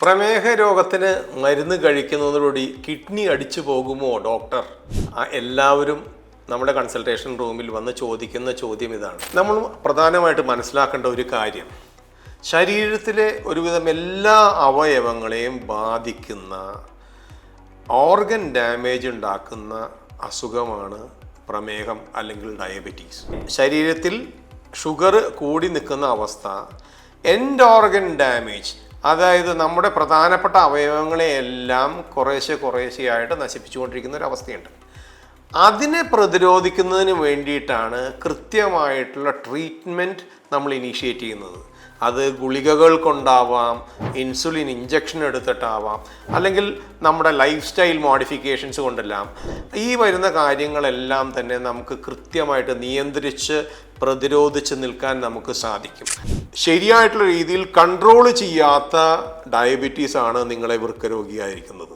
പ്രമേഹ രോഗത്തിന് മരുന്ന് കഴിക്കുന്നതോടുകൂടി കിഡ്നി അടിച്ചു പോകുമോ ഡോക്ടർ? എല്ലാവരും നമ്മുടെ കൺസൾട്ടേഷൻ റൂമിൽ വന്ന് ചോദിക്കുന്ന ചോദ്യം ഇതാണ്. നമ്മൾ പ്രധാനമായിട്ട് മനസ്സിലാക്കേണ്ട ഒരു കാര്യം ശരീരത്തിലെ ഒരുവിധം എല്ലാ അവയവങ്ങളെയും ബാധിക്കുന്ന ഓർഗൻ ഡാമേജ് ഉണ്ടാക്കുന്ന അസുഖമാണ് പ്രമേഹം അല്ലെങ്കിൽ ഡയബറ്റീസ് ശരീരത്തിൽ ഷുഗർ കൂടി നിൽക്കുന്ന അവസ്ഥ എൻഡ് ഓർഗൻ ഡാമേജ് അതായത് നമ്മുടെ പ്രധാനപ്പെട്ട അവയവങ്ങളെയെല്ലാം കുറേശ്ശെ കുറേശ്ശെയായിട്ട് നശിപ്പിച്ചുകൊണ്ടിരിക്കുന്ന ഒരു അവസ്ഥയുണ്ട്. അതിനെ പ്രതിരോധിക്കുന്നതിന് വേണ്ടിയിട്ടാണ് കൃത്യമായിട്ടുള്ള ട്രീറ്റ്മെന്റ് നമ്മൾ ഇനീഷ്യേറ്റ് ചെയ്യുന്നത്. അത് ഗുളികകൾ കൊണ്ടാവാം ഇൻസുലിൻ ഇഞ്ചക്ഷൻ എടുത്തിട്ടാവാം അല്ലെങ്കിൽ നമ്മുടെ ലൈഫ് സ്റ്റൈൽ മോഡിഫിക്കേഷൻസ് കൊണ്ടെല്ലാം. ഈ വരുന്ന കാര്യങ്ങളെല്ലാം തന്നെ നമുക്ക് കൃത്യമായിട്ട് നിയന്ത്രിച്ച് പ്രതിരോധിച്ച് നിൽക്കാൻ നമുക്ക് സാധിക്കും. ശരിയായിട്ടുള്ള രീതിയിൽ കൺട്രോൾ ചെയ്യാത്ത ഡയബറ്റീസ് ആണ് നിങ്ങളെ വൃക്കരോഗിയായിരിക്കുന്നത്.